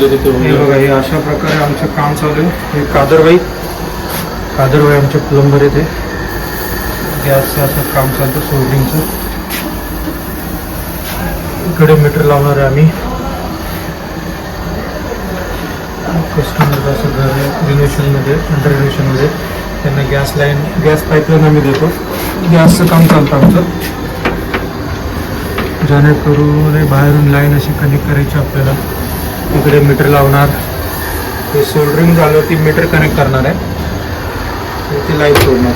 हे बघा हे अशा प्रकारे आमचं काम चालू आहे. हे कादरबाई कादरबाई आमचे प्लंबर येते गॅसचं असं काम चालतं सोल्डिंगचं इकडे मीटर लावणार आहे आम्ही. कस्टमरचं असं घर आहे रिनोव्हेशनमध्ये अंडर रिनोव्हेशनमध्ये त्यांना गॅस लाईन गॅस पाईपलाईन आम्ही देतो. गॅसचं काम चालतं आमचं. जेणेकरून बाहेरून लाईन अशी कनेक्ट करायची आपल्याला. इकडे मीटर लावणार. हे सोल्डरिंग झालं ती मीटर कनेक्ट करणार आहे. ते लाइट सोडणार.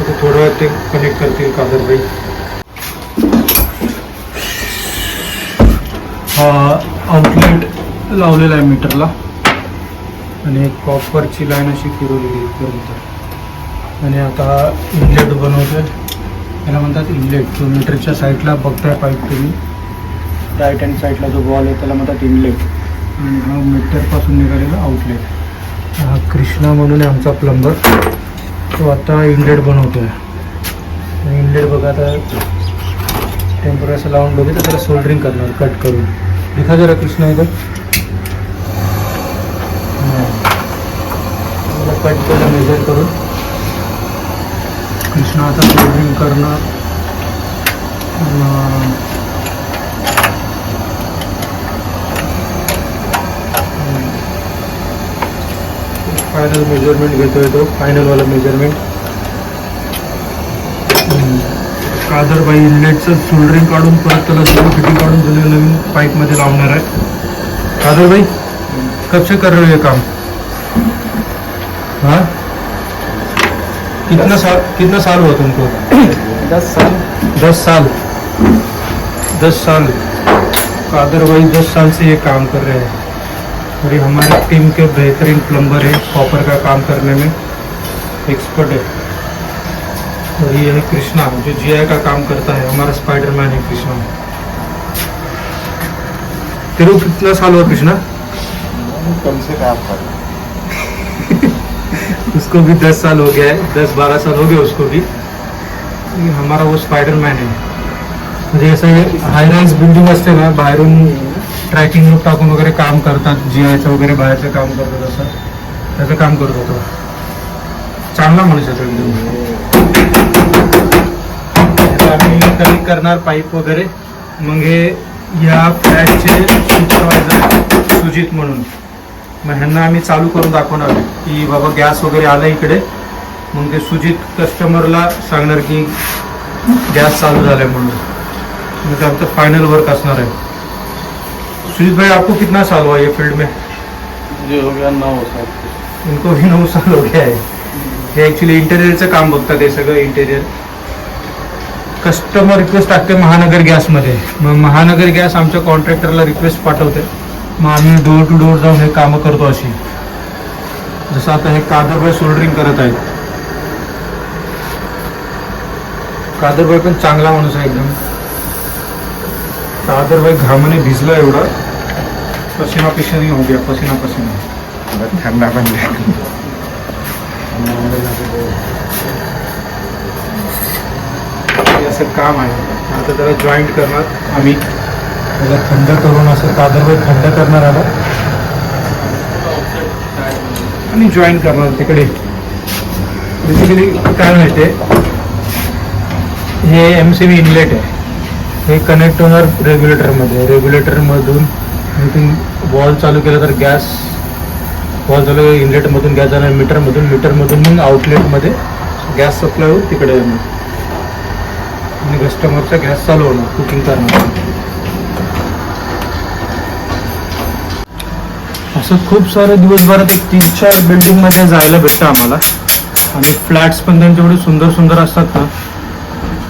आता थोडं ते कनेक्ट करतील कादरबाई हा आउटलेट लावलेला आहे मीटरला. आणि कॉपरची लाईन अशी फिरवलेली पर्यंत आणि आता इनलेट बनवतोय. त्याला म्हणतात इनलेट तो मीटरच्या साईडला बघताय पाईप तुम्ही. राईट हँड साईडला जो बॉल आहे त्याला म्हणतात इनलेट आणि हा मीटरपासून निघालेला आउटलेट हा कृष्णा म्हणून आहे आमचा प्लंबर तो आता इनलेट बनवतो आहे इनलेट बघा आता. टेम्परेचर असं लावून बघितलं त्याला सोल्डरिंग करणार कट करून. दिखा जरा कृष्णा इथं. कट केलं मेजर करून. कृष्णा आता सोल्डरिंग करणार. फायनल मेजरमेंट घेतोय तो. फायनलवाला मेजरमेंट कादरबाई इनलेटचं सोल्डरिंग काढून परत त्याला जुनं फिटिंग काढून जुने नवीन पाईपमध्ये लावणार आहे. कादरबाई कब से कर रहे हो ये काम? हाँ? कितना साल कितना साल हुआ तुमको? दस साल। दस साल? दस साल। कादर भाई दस साल से ये काम कर रहे हैं। और ये हमारे टीम के बेहतरीन प्लम्बर है कॉपर का काम करने में एक्सपर्ट है। और ये है कृष्णा जो जीआई का काम करता है हमारा स्पाइडरमैन है कृष्णा। तेरे को कितना साल हुआ कृष्णा? कम से काम कर उसको भी दस साल हो गया है दस बारह साल हो गए उसको भी। ये हमारा वो स्पायडरमॅन आहे म्हणजे असं हायराईज बिल्डिंग असते ना बाहेरून ट्रॅकिंग रूट टाकून वगैरे काम करतात जी वगैरे बाहेरचं काम करतात असं. त्याचं काम करत होतो. चांगला माणूस आहे एकदम. आम्ही कनेक्ट करणार पाईप वगैरे? मग हे या फ्लॅटचे सुपरवायझर सुजित म्हणून. मग ह्यांना आम्ही चालू करून दाखवणार की बाबा गॅस वगैरे आला इकडे. मग ते सुजित कस्टमरला सांगणार की गॅस चालू झालाय म्हणून. मग ते आमचं फायनल वर्क असणार आहे. सुजीत भाई आपको कितना साल हुआ ये फील्ड में? मुझे हो गया नौ साल। इनको भी नऊ साल हो गया आहे हे ॲक्च्युली इंटेरियरचं काम बघतात हे सगळं इंटेरियर कस्टमर रिक्वेस्ट टाकते महानगर गॅसमध्ये मग महानगर गॅस आमच्या कॉन्ट्रॅक्टरला रिक्वेस्ट पाठवते. मग आम्ही डोर टू डोर जाऊन हे कामं करतो अशी. जसं आता हे कादरबाई सोल्डरिंग करत आहेत. कादरबाई पण चांगला माणूस आहे एकदम. कादरबाई घामाने भिजला एवढा पसीना पिशानी हो गया पसीना पसीना ठंडा बन गया असं काम आहे. आता त्याला जॉईंट करणार आम्ही. त्याला थंड करून असं कादरबाई थंड करणार आता. आणि जॉईन करणार तिकडे. बेसिकली काय माहिती हे एम सी बी इनलेट आहे. हे कनेक्ट होणार रेग्युलेटरमध्ये रेग्युलेटरमधून इथून वॉल चालू केलं तर गॅस वॉल चालू केलं इनलेटमधून गॅस जाणार मीटरमधून मीटरमधून मग आउटलेटमध्ये गॅस सप्लाय होऊन तिकडे येणार. आणि कस्टमरचा गॅस चालू होणार कुकिंग करणार. असं खूप सारे दिवसभरात एक तीन चार बिल्डिंगमध्ये जायला भेटतं आम्हाला. आणि फ्लॅट्स पण त्यांचे एवढे सुंदर सुंदर असतात ना.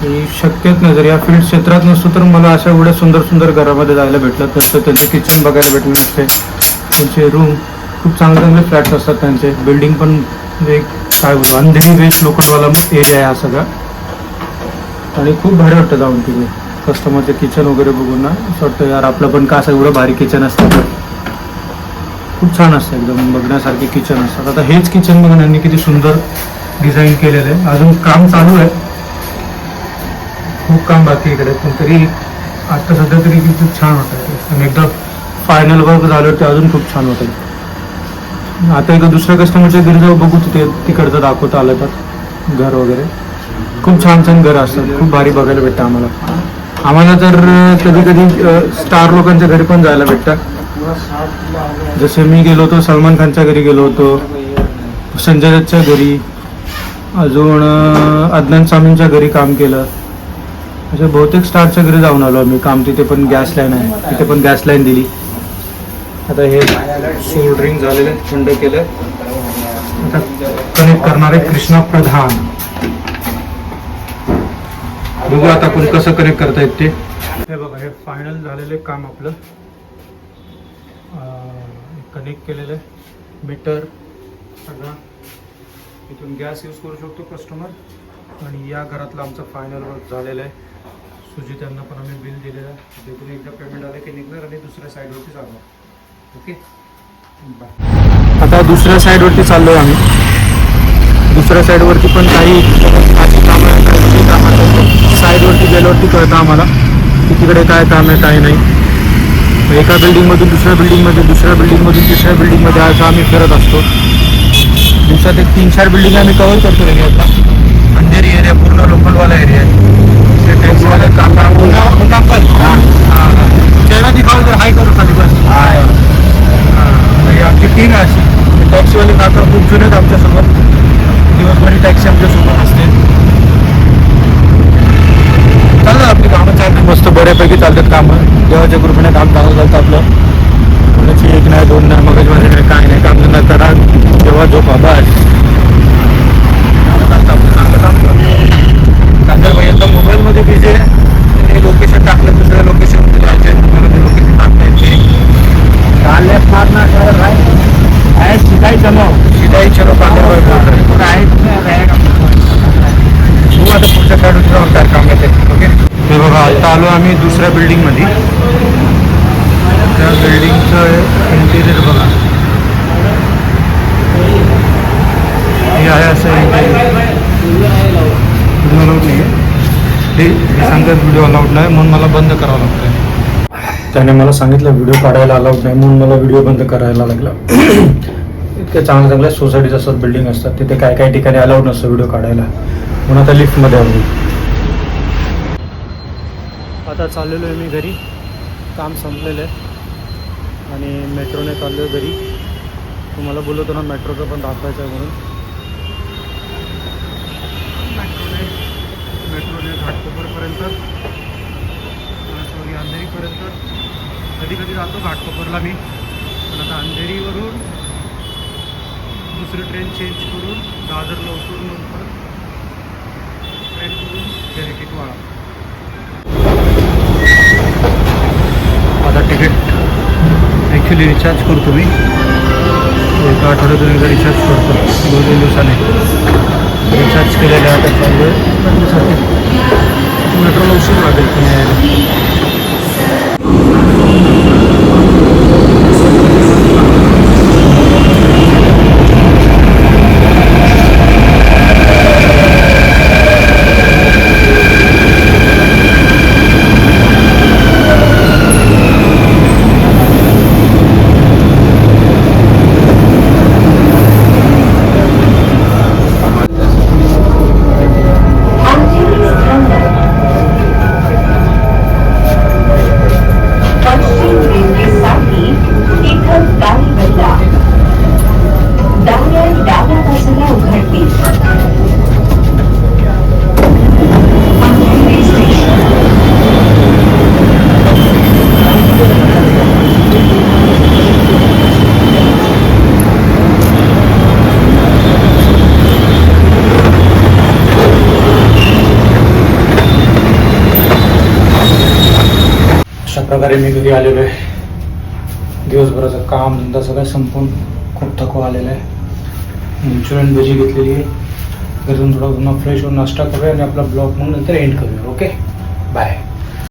की शक्यच नाही. जर या फील्ड क्षेत्रात नसतो तर मला अशा एवढ्या सुंदर सुंदर घरामध्ये जायला भेटलं तसं त्यांचं किचन बघायला भेटलं नसते त्यांचे रूम खूप चांगले चांगले फ्लॅट्स असतात त्यांचे. बिल्डिंग पण म्हणजे एक काय बोलू अंधेरी वेस्ट लोकलवाला एरिया आहे हा सगळा. आणि खूप भारी वाटतं जाऊन तिथे. कस्टमरचे किचन वगैरे बघून ना असं वाटतं यार आपलं पण का असं एवढं भारी किचन असतं? खूप छान असतं एकदम बघण्यासारखे किचन असतात आता हेच किचन बघून यांनी किती सुंदर डिझाईन केलेलं आहे. अजून काम चालू आहे. खूप काम बाकी आहे इकडे. पण तरी आता सध्या तरी किती छान होतं आणि एकदा फायनल वर्क झालं ते अजून खूप छान होतं आता एका दुसऱ्या कस्टमरच्या घरी जाऊ बघू तिथे तिकडचं दाखवता आलं तर घर वगैरे. खूप छान छान घरं असतात. खूप भारी बघायला भेटतं आम्हाला. आम्हाला तर कधी कधी स्टार लोकांच्या घरी पण जायला भेटतं. जसे मी गेलो होतो सलमान खानच्या घरी गेलो होतो संजय दत्तच्या घरी अजून अदनान स्वामींच्या घरी काम केलं. असे बहुतेक स्टारच्या घरी जाऊन आलो आम्ही. काम तिथे पण गॅस लाईन आहे. तिथे पण गॅस लाईन दिली. आता हे सोल्डरिंग झालेलं थंड केलं. आता कनेक्ट करणारे कृष्णा प्रधान. बघू आता आपण कसं कनेक्ट करता येत ते. हे बघा हे फायनल झालेले काम आपलं. कनेक्ट केलेलं आहे. मीटर सगळा. इथून गॅस यूज करू शकतो कस्टमर आणि या घरातलं आमचं फायनल वर्क झालेलं आहे. सुजितांना पण आम्ही बिल दिलेलं तिथून एकदा पेमेंट आलं की निघणार आणि दुसऱ्या साईडवरती जाणार ओके बाय आता दुसऱ्या साईडवरती चाललो आहे आम्ही. दुसऱ्या साईडवरती पण काही कामं साईडवरती गेल्यावरती कळतं आम्हाला की तिकडे काय काम आहे काय नाही. एका बिल्डिंगमधून दुसऱ्या बिल्डिंगमध्ये दुसऱ्या बिल्डिंगमधून तिसऱ्या बिल्डिंगमध्ये असं आम्ही फिरत असतो. दिवसात एक तीन चार बिल्डिंग आम्ही कवर करतो रे आता अंधेरी एरिया पूर्ण लोकलवाला एरिया आहे. ते टॅक्सीवाले काम पण चेहरा दिखाओ तर हाय करू खाली बस हाय ही आमची टीम आहे अशी टॅक्सीवाले काका खूप जुने आहेत आमच्यासोबत दिवसभरी टॅक्सी आमच्यासोबत असते चालतं आपली कामं चालतात मस्त बऱ्यापैकी चालतात कामं देवाच्या कृपेने काम चांगलं चालतं आपलं कोणाची एक नाही दोन नाही मगजमध्ये नाही काय नाही काम धंदा करा तेव्हा झोपा बस कांदा भाई आता मोबाईलमध्ये बिझी आहे ते लोकेशन टाकलं दुसऱ्या लोकेशनमध्ये जायचं मला ते लोकेशन टाकता येते काल लेफ्ट मारना कर रहा है ऐसे सीधा ही चलो सीधा ही चलो कांदा भाई बोल रहे हैं. राइट में रहेगा बघू आता पुढच्या साईडवरती जाऊन काय काम येते ओके हे बघा आता आलो आम्ही दुसऱ्या बिल्डिंगमध्ये त्या बिल्डिंगचं इंटिरियर बघा हे आहे असं इंटिरियर अलाउड नाही आहे ते सांगतात व्हिडिओ अलाउड नाही म्हणून मला बंद करावं लागतं त्याने मला सांगितलं व्हिडिओ काढायला अलाउड नाही म्हणून मला व्हिडिओ बंद करायला लागला. इतक्या चांगल्या चांगल्या सोसायटीज असतात बिल्डिंग असतात तिथे काय काय ठिकाणी अलाउड नसतं व्हिडिओ काढायला. म्हणून आता लिफ्टमध्ये आलो. आता चाललेलो आहे मी घरी. काम संपलेलं आहे. आणि मेट्रोने चाललो आहे घरी. तुम्हाला बोलवतो ना मेट्रोचं पण दाखवायचं आहे म्हणून मेट्रोने मेट्रोने घाटकोपरपर्यंत सॉरी अंधेरीपर्यंत कधी कधी जातो घाटकोपरला मी. पण आता अंधेरीवरून दुसरी ट्रेन चेंज करून दादरला उतरून मग परत ट्रेन करून घरी टिटवाळा आता तिकीट ॲक्च्युली रिचार्ज करतो मी. एका आठवड्यातून एकदा रिचार्ज करतो. दोन तीन दिवसाने. रिचार्ज केलेलं आहे आता चालू आहे. मेट्रोला उशीर लागेल. पुणे यायला प्रकारे मी घरी आलेलो आहे. दिवसभराचं काम धंदा सगळं संपून खूप थकवा आलेला आहे. इन्शुरन्स भजी घेतलेली आहे. घरून थोडा पुन्हा फ्रेश होऊन नाश्ता करूया आणि आपला ब्लॉग मग नंतर एंड करूया ओके बाय